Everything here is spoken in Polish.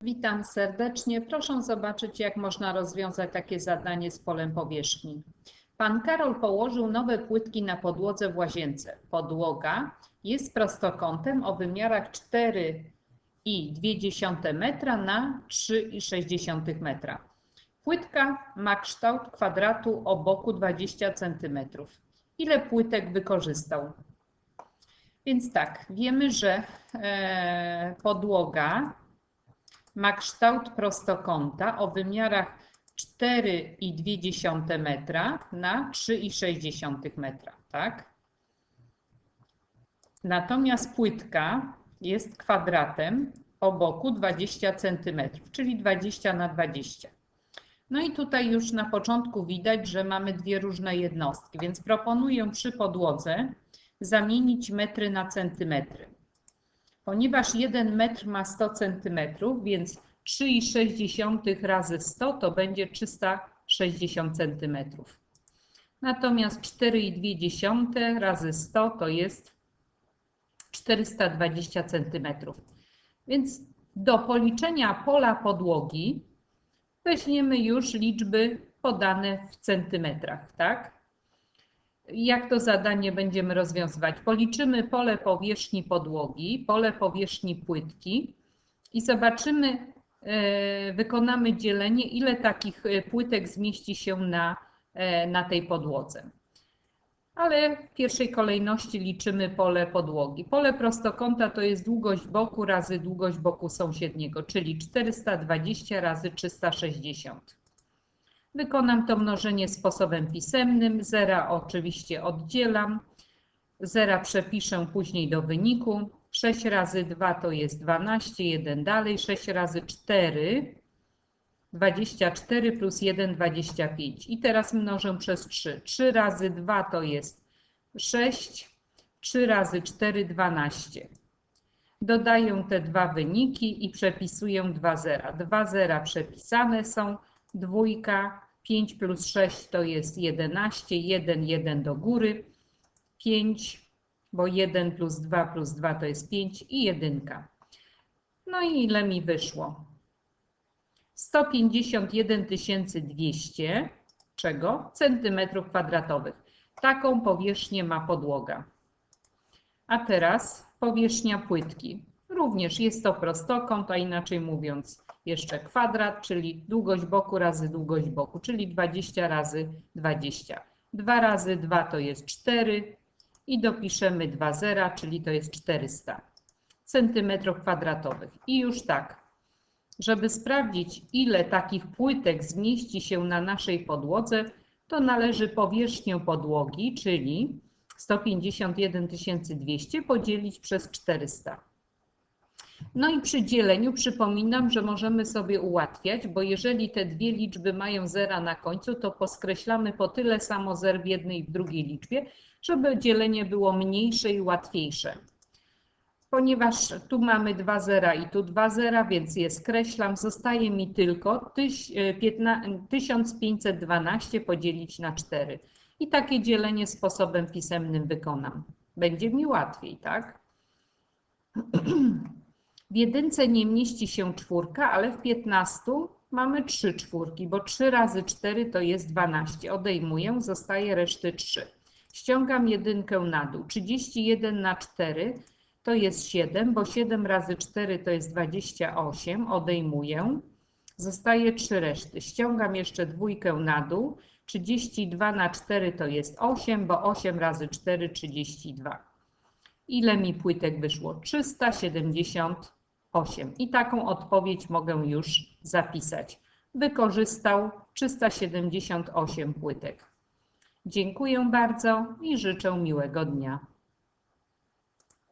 Witam serdecznie. Proszę zobaczyć, jak można rozwiązać takie zadanie z polem powierzchni. Pan Karol położył nowe płytki na podłodze w łazience. Podłoga jest prostokątem o wymiarach 4,2 metra na 3,6 metra. Płytka ma kształt kwadratu o boku 20 cm. Ile płytek wykorzystał? Więc tak, wiemy, że e, podłoga ma kształt prostokąta o wymiarach 4,2 metra na 3,6 metra, tak? Natomiast płytka jest kwadratem o boku 20 cm, czyli 20 na 20. No i tutaj już na początku widać, że mamy dwie różne jednostki, więc proponuję przy podłodze zamienić metry na centymetry. Ponieważ 1 metr ma 100 centymetrów, więc 3,6 razy 100 to będzie 360 centymetrów. Natomiast 4,2 razy 100 to jest 420 centymetrów. Więc do policzenia pola podłogi weźmiemy już liczby podane w centymetrach, tak? Jak to zadanie będziemy rozwiązywać? Policzymy pole powierzchni podłogi, pole powierzchni płytki i zobaczymy, e, wykonamy dzielenie, ile takich e, płytek zmieści się na, e, na tej podłodze. Ale w pierwszej kolejności liczymy pole podłogi. Pole prostokąta to jest długość boku razy długość boku sąsiedniego, czyli 420 razy 360. Wykonam to mnożenie sposobem pisemnym. Zera oczywiście oddzielam. Zera przepiszę później do wyniku. 6 razy 2 to jest 12, 1 dalej. 6 razy 4, 24 plus 1, 25. I teraz mnożę przez 3. 3 razy 2 to jest 6, 3 razy 4, 12. Dodaję te dwa wyniki i przepisuję dwa zera. Dwa zera przepisane są dwójka, 5 plus 6 to jest 11, 1, 1 do góry, 5, bo 1 plus 2 plus 2 to jest 5 i jedynka. No i ile mi wyszło? 151 200 czego? Centymetrów kwadratowych. Taką powierzchnię ma podłoga. A teraz powierzchnia płytki. Również jest to prostokąt, a inaczej mówiąc jeszcze kwadrat, czyli długość boku razy długość boku, czyli 20 razy 20. 2 razy 2 to jest 4 i dopiszemy 2 zera, czyli to jest 400 centymetrów kwadratowych. I już tak, żeby sprawdzić ile takich płytek zmieści się na naszej podłodze, to należy powierzchnię podłogi, czyli 151 200 podzielić przez 400. No i przy dzieleniu przypominam, że możemy sobie ułatwiać, bo jeżeli te dwie liczby mają zera na końcu, to poskreślamy po tyle samo zer w jednej i w drugiej liczbie, żeby dzielenie było mniejsze i łatwiejsze. Ponieważ tu mamy dwa zera i tu dwa zera, więc je skreślam, zostaje mi tylko 1512 podzielić na 4. I takie dzielenie sposobem pisemnym wykonam. Będzie mi łatwiej, tak? W jedynce nie mieści się czwórka, ale w 15 mamy trzy czwórki, bo 3 razy 4 to jest 12. Odejmuję, zostaje reszty 3. Ściągam jedynkę na dół. 31 na 4 to jest 7, bo 7 razy 4 to jest 28. Odejmuję. Zostaje 3 reszty. Ściągam jeszcze dwójkę na dół. 32 na 4 to jest 8, bo 8 razy 4 32. Ile mi płytek wyszło? 370 8. I taką odpowiedź mogę już zapisać. Wykorzystał 378 płytek. Dziękuję bardzo i życzę miłego dnia.